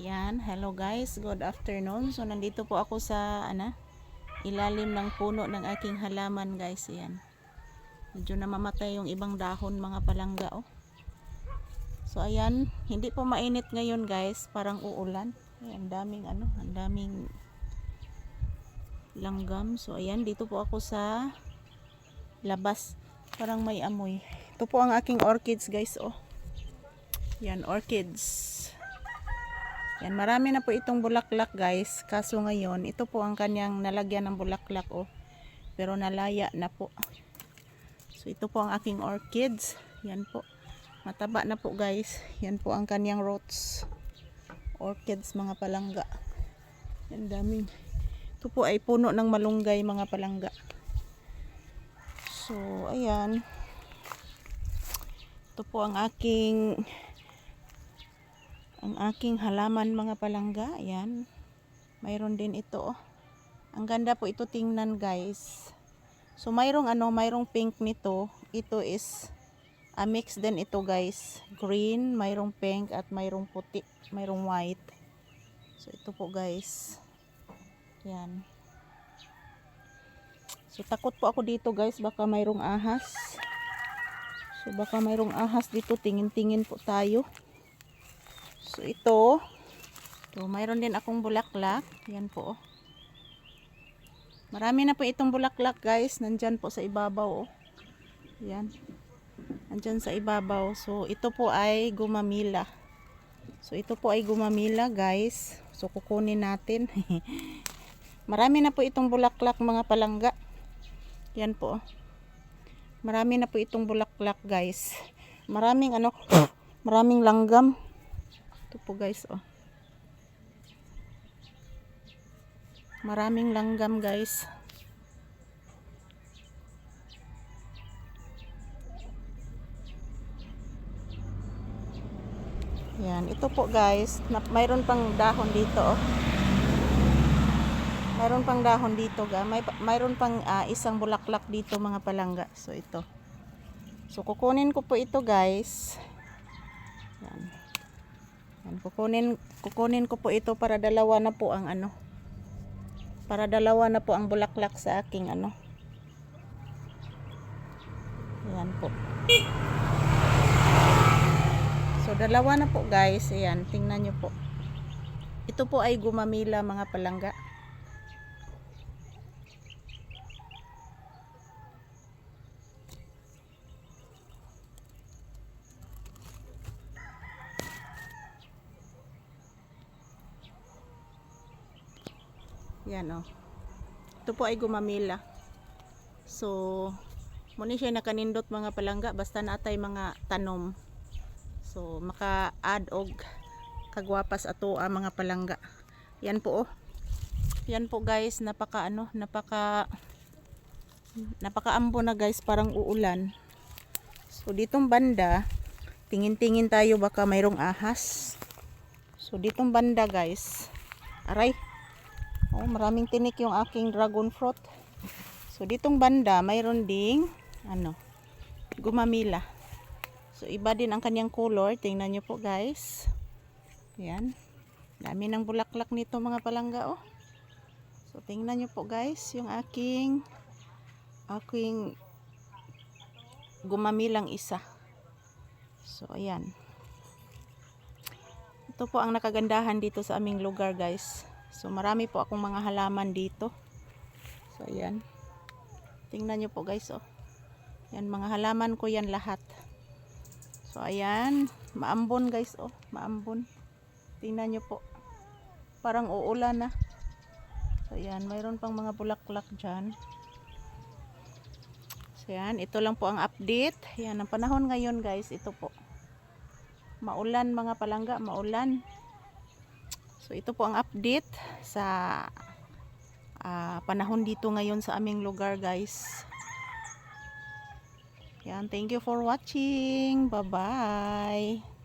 Yan, hello guys, good afternoon. So nandito po ako sa ana, ilalim ng puno ng aking halaman guys. Yan. Medyo namamatay yung ibang dahon mga palangga oh. So ayan, hindi po mainit ngayon guys, parang uulan. Ang daming ano, ang daming langgam. So ayan, dito po ako sa labas. Parang may amoy. Ito po ang aking orchids guys oh. Yan, orchids. Yan, marami na po itong bulaklak guys. Kaso ngayon, ito po ang kanyang nalagyan ng bulaklak oh. Pero nalaya na po. So ito po ang aking orchids. Yan po. Mataba na po guys. Yan po ang kanyang roots. Orchids mga palangga. Yan daming. Ito po ay puno ng malunggay mga palangga. So ayan. Ito po ang aking ang aking halaman mga palangga. Ayan. Mayroon din ito. oh. Ang ganda po ito tingnan guys. So mayroong ano, mayroong pink nito. Ito is a mix din ito guys. Green, mayroong pink at mayroong puti, mayroong white. So ito po guys. Yan. So takot po ako dito guys, baka mayroong ahas. So baka mayroong ahas dito, tingin-tingin po tayo. So ito, so mayroon din akong bulaklak. Yan po. oh. Marami na po itong bulaklak guys. Nandyan po sa ibabaw. Oh. Yan. Nandyan sa ibabaw. So ito po ay gumamila. So ito po ay gumamila guys. So kukunin natin. Marami na po itong bulaklak mga palangga. Yan po. oh. Marami na po itong bulaklak guys. Maraming ano, maraming langgam. Ito po guys, oh. Maraming langgam guys. Yan, ito po guys, mayroon pang dahon dito, oh. Mayroon pang dahon dito, ga. May mayroon pang ah, isang bulaklak dito mga palangga. So ito. So kukunin ko po ito, guys. Yan. Yan, kukunin, kukunin ko po ito para dalawa na po ang ano. Para dalawa na po ang bulaklak sa aking ano. Yan po. So dalawa na po guys. Ayan, tingnan nyo po. Ito po ay gumamila mga palangga. Yan oh. Ito po ay gumamila. So, muna siya nakanindot mga palangga basta natay mga tanom. So, maka-add og kagwapas ato ang mga palangga. Yan po oh. Yan po guys, napaka ano, napaka napakaambo na guys, parang uulan. So, ditong banda, tingin-tingin tayo baka mayroong ahas. So, ditong banda guys, aray, Oh, maraming tinik yung aking dragon fruit. So ditong banda, mayroon ding ano, gumamila. So iba din ang kanyang color. Tingnan niyo po, guys. Yan. Dami ng bulaklak nito mga palangga oh. So tingnan niyo po, guys, yung aking aking gumamilang isa. So ayan. Ito po ang nakagandahan dito sa aming lugar, guys. So marami po akong mga halaman dito. So ayan. Tingnan nyo po guys oh. Yan mga halaman ko yan lahat. So ayan. Maambon guys oh. Maambon. Tingnan nyo po. Parang uulan na. So ayan. Mayroon pang mga bulaklak dyan. So yan. Ito lang po ang update. Yan. Ang panahon ngayon guys. Ito po. Maulan mga palangga. Maulan. So ito po ang update sa ah, panahon dito ngayon sa aming lugar guys. Yan, thank you for watching. Bye-bye.